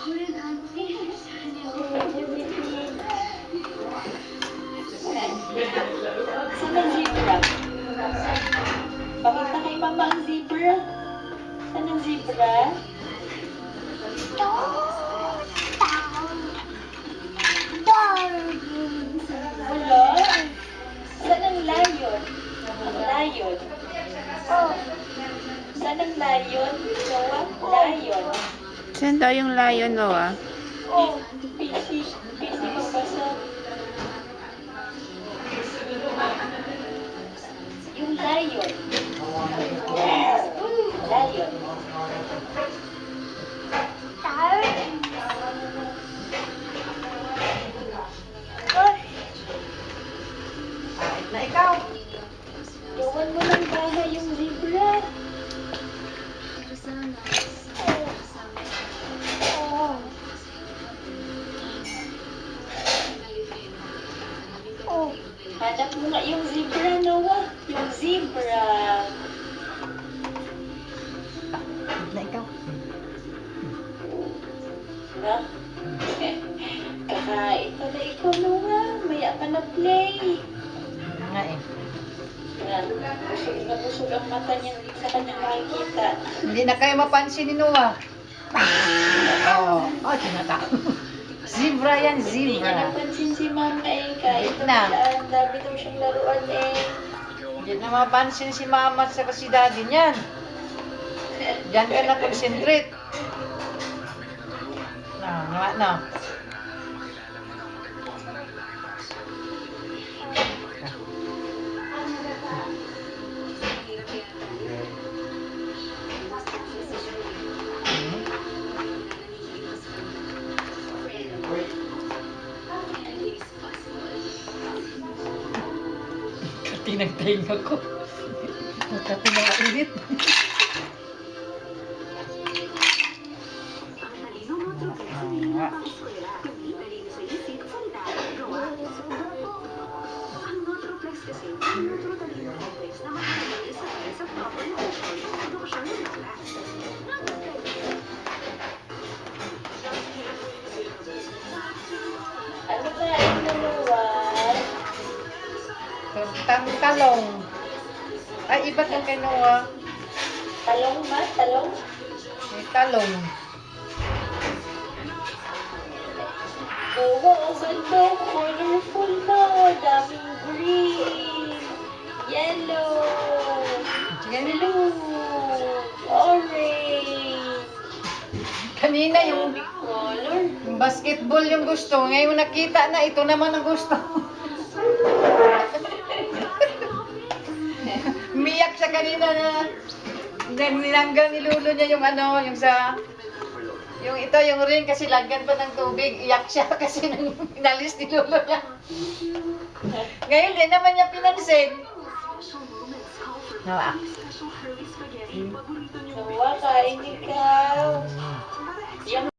Pakita kay mama ang zebra. Saan ang zebra? Wala. Saan ang lion? Ang lion. Saan ang lion? Noah? Lion. Saan daw yung lion, Noah? Oh, busy. Busy magbasa. Yung lion. Lion. Na ikaw. Gawan mo ng bahay yung zebra. Hanap mo nga yung zebra, Noah. Yung zebra. Na ikaw. Ha? Kakain pa na ikaw, Noah. Maya pa na play. Nga eh. Yan. Busog na busog ang mata niya sa kanyang makikita. Hindi na kayo mapansin ni Noah. Oh, oh, tinata. Zebra yan, Hindi niya zebra. napansin si Mama eh. Kahit Na. na. Ang dami daw siyang laruan eh. Hindi na mapansin si mama saka si daddy niyan. Diyan ka na concentrate. Na, na, na. Katinag-taing ako. Katinag-init. Ano Tang talong. Ay, iba tong kay Noah. Talong ma? Talong? May talong. Oo, ang ganda. Colorful na. Daming green. Yellow. Blue. Orange. Kanina yung, Color. yung basketball yung gusto. Ngayon nakita na, ito naman ang gusto. siya kanina na ninanggal ni Lolo niya yung ano, yung sa yung ito, yung ring kasi lagyan pa ng tubig. Iyak siya kasi nang inalis ni Lolo niya. Ngayon, di naman niya pinansin. Nawa. Noah, kain ikaw. Yung